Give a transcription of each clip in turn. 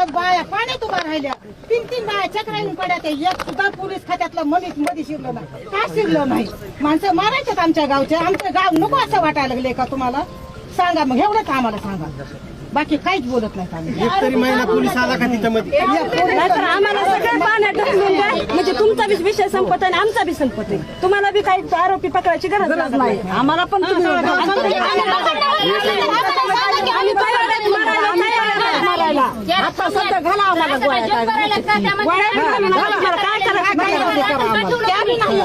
आज बाया पाण्यात उभा राहिल्या. तीन तीन बाया चक्राईन पड्या ते एक सुद्धा पोलीस खात्यातलं मनीत मध्ये शिरलं नाही. का शिरलं नाही? माणसं मारायच्यात आमच्या गावचे आमचं गाव नको असं वाटायला लागले का तुम्हाला? सांगा मग एवढंच आम्हाला सांगा. बाकी काहीच बोलत नाही आम्ही. एक तरी महिला पोलीस आला का त्याच्यामध्ये नाहीतर आम्हाला सगळं पाण्यात ढकलून द्या. म्हणजे तुमचा बी विषय संपत आहे आणि आमचा बी संपत आहे तुम्हाला बी काही आरोपी पकडायची गरज नाही. आम्हाला पण तुम्ही आता सध्या घाला आम्हाला गोळ्या काय.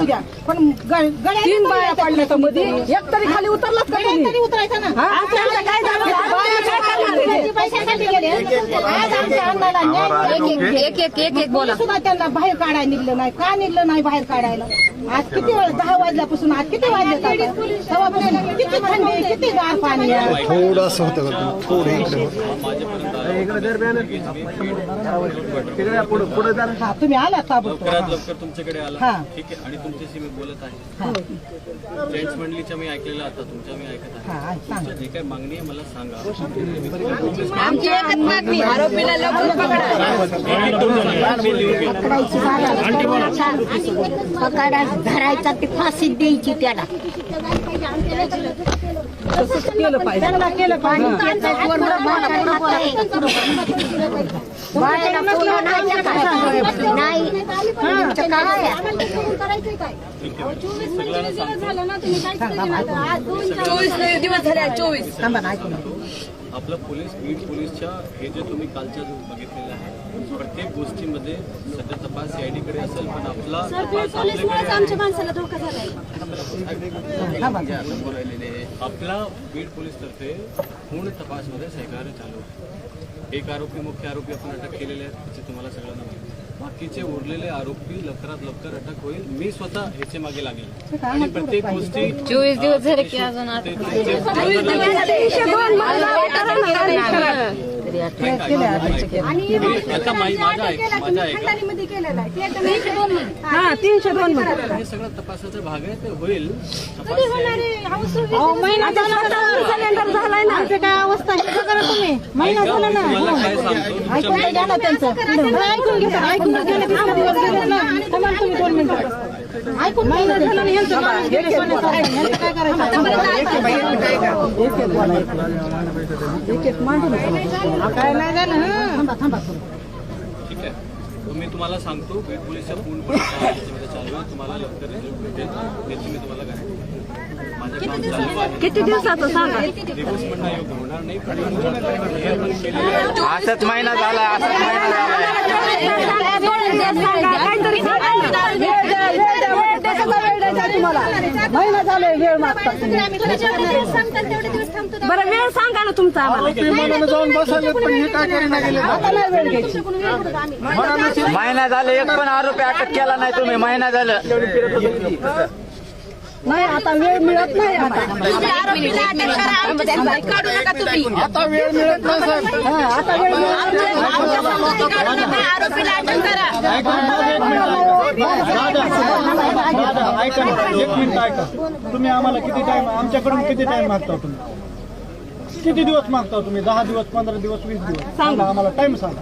द्या पण तीन बाया पडल्या तर मध्ये एक तरी खाली उतरलाच का गड्या तुम्ही? तरी उतरायचं ना आमच्या इथं काय झालं आम्ही काय करणार आहे? पैशासाठी गेले आज आमच्या अन्नाला न्याय एक एक एक एक बोला सुद्धा त्यांना बाहेर काढायला निघलं नाही का निघलं नाही बाहेर काढायला आज किती वेळ दहा वाजल्यापासून आज किती वाजले तेव्हापासून किती थंडी किती गार पाणी आहे थोडं असं होतं थोडं इकडे इकडे जर बॅनर तिकडे पुढे पुढे जरा हा तुम्ही आला ताबडतोब लवकरात लवकर तुमच्याकडे आला. हा. ठीक आहे आणि तुमच्याशी मी बोलत आहे. जेंट्स मंडळीच्या मी ऐकलेलं आता तुमच्या मी ऐकत आहे. हा तुमचं जे काही मागणी आहे मला सांगा. आमची एकच मागणी आरोपीला लवकर पकडा. पकडा धरायचा ते फाशी द्यायची त्याला. केलं पाहिजे. बायाला पुन्हा नाही का? नाही. तुमचं काय? आहे? चोवीस दिवस झाले आज, चोवीस थांबा ना ऐकून आपलं पोलीस बीड पोलीसच्या हे जे तुम्ही कालच्या बघितलेलं आहे प्रत्येक गोष्टीमध्ये सध्या तपास सीआयडी कडे असेल पण आपला. आपला बीड पोलीस तर्फे पूर्ण तपासमध्ये सहकार्य चालू आहे एक आरोपी मुख्य आरोपी आपण अटक केलेले आहेत त्याचे तुम्हाला सगळ्यांना माहिती. बाकीचे उरलेले आरोपी लवकरात लवकर अटक होईल मी स्वतः ह्याचे मागे लागेल आणि प्रत्येक गोष्टी चोवीस दिवस झाले की अजून ते- ते- ते- हा तीनशे दोन मध्ये. हे सगळं तपासाचा भाग आहे ते होईल. सिलेंडर झालाय ना. काय अवस्था ना तुम्ही. महिना झाला ना. काय सांगतो? ऐकून घ्या ना त्यांचं. ऐकून घ्या ऐकून घ्या ना. ना. ना. तुम्ही दोन मिनिटं ऐकून ना काय करायचं? काय नाही झालं. थांबा थांबा थोडं. ठीक आहे. मी तुम्हाला सांगतो बीड पोलीसच्या पूर्णपणे चालू आहे. तुम्हाला लवकर रिझल्ट भेटेल. त्याची मी तुम्हाला आहे. किती दिवसाचं सांगा. दिवस म्हणणं योग्य होणार नाही पण पण असंच महिना झाला असंच महिना झाला काहीतरी सांगा ना. वेळ द्या, वेळ द्या, वेळ द्या, कसा वेळ द्यायचा तुम्हाला महिना झालाय वेळ मागता. बरं वेळ सांगा ना तुमचा आम्हाला. मनानं जाऊन बसायला पण हे काय करीना गेले आता नाही वेळ घ्यायची महिना झाला एक पण आरोपी अटक केला नाही तुम्ही महिना झालं. नाही आता वेळ मिळत नाही आता. आरोपीला अटक करा आमच्या संपत्ती काढू नका तुम्ही. आता वेळ मिळत नाही साहेब हा, आता वेळ मिळत आमच्या आमच्या संपत्ती काढू नका. आरोपीला अटक करा. ऐका ना, एक मिनिट. दादा, ऐका ना, एक मिनिट ऐका. तुम्ही आम्हाला किती टाइम आमच्याकडून किती टाइम मागता तुम्ही? किती दिवस मागता तुम्ही? दहा दिवस पंधरा दिवस वीस दिवस? सांगा आम्हाला टाइम सांगा.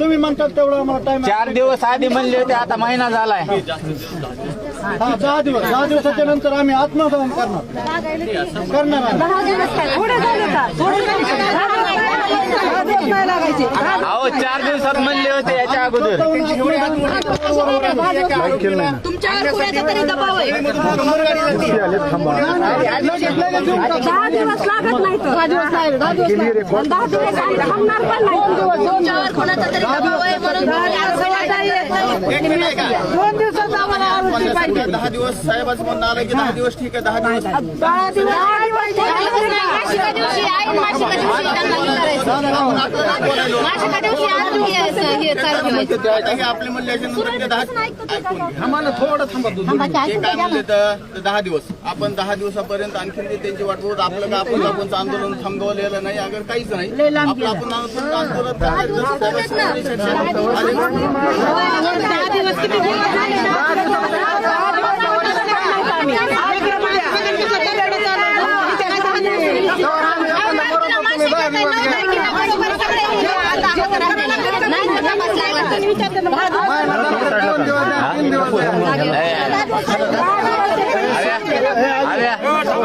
तुम्ही म्हणतात तेवढं आम्हाला टाइम चार दिवस आधी म्हणले होते आता महिना झालाय. हा दहा दिवस. दहा दिवसाच्या नंतर आम्ही आत्मदान करणार. करणार. दिवस दिवस अहो चार दिवसात म्हणले होते याच्या अगोदर. तुमच्यावर कुणाचा तरी दबाव आहे. दहा दिवस लागत नाही तर. दहा दिवस नाही दहा दिवस नाही. पण दहा दिवस आम्ही थांबणार पण नाही. तुमच्यावर कुणाचा तरी दबाव आहे म्हणून तुम्ही आरोपीला दोन दिवसात पाहिजे दहा दिवस साहेबाचं म्हणणं आलं की दहा दिवस ठीक आहे दहा दिवस दहा दिवस दहा दिवस मासिका दिवशी आहे मासिका दिवशी त्यांना हे करायचं मासिका दिवशी अजून हे असं- हे चालू आहे. हे आपले म्हणल्याच्या नंतर ते दहा आम्हाला थोडं थांबा तू दोन मिनिटं. जे काय म्हणले तर दहा दिवस. आपण दहा दिवसापर्यंत आणखी ते त्यांची वाट बघत आपलं का आपण आपण आंदोलन थांबवलेलं नाही अगर काहीच नाही. आपलं आपण आंदोलन आंदोलन करायचं. दहा दिवस किती दिवस झाले? दहा दिवस आम्ही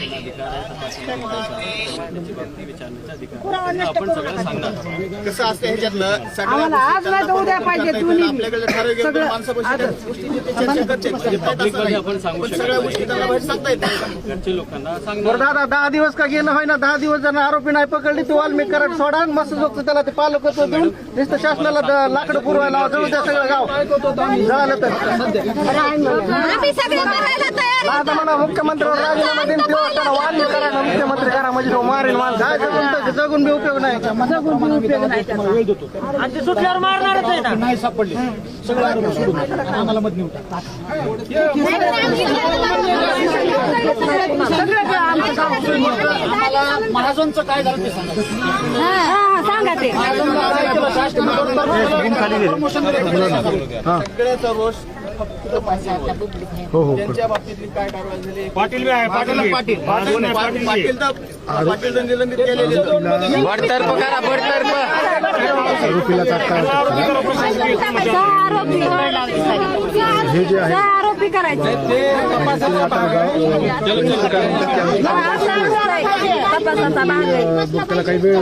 त्यांना अधिकार आहे तपासणी विचारण्याचा अधिकार आपण सगळं सांगणार कसं असतं ह्याच्यातलं आज नाही तर उद्या पाहिजे आपल्याकडे ठराविक आपण सांगू शकत लोकांना सांगणार दादा दहा दिवस का गेलं होय ना दहा दिवस जर आरोपी नाही पकडली ते वाल्मिक कराड सोडा मस्त जोगतं त्याला ते पालकत्व देऊन नुसतं शासनाला लाकडं पुरवायला जवळ द्या सगळं गाव झालं तर आता म्हणा मुख्यमंत्र्यावर राजीनामा देईन त्याला वाल्मिक करायला मुख्यमंत्री करा म्हणजे तो मारेल माणूस जगून जगून बी उपयोग नाही वेळ देतो आणि सुटल्यावर मारणारच आहे ना नाही सापडले सगळं आरोपी सोडून आम्हाला मत टाका. आम्हाला महाजनचं काय झालं ते सांगा ते सगळ्याचा रोष त्यांच्या बाबतीतली काय कारवाई झाली पाटील पाटील पाटील पाटील पाटील निलंबित केलेले बडतर्फ करा बडतर्फ आरोपी करायचे. तपासाचा भाग आहे. त्याला काही वेळ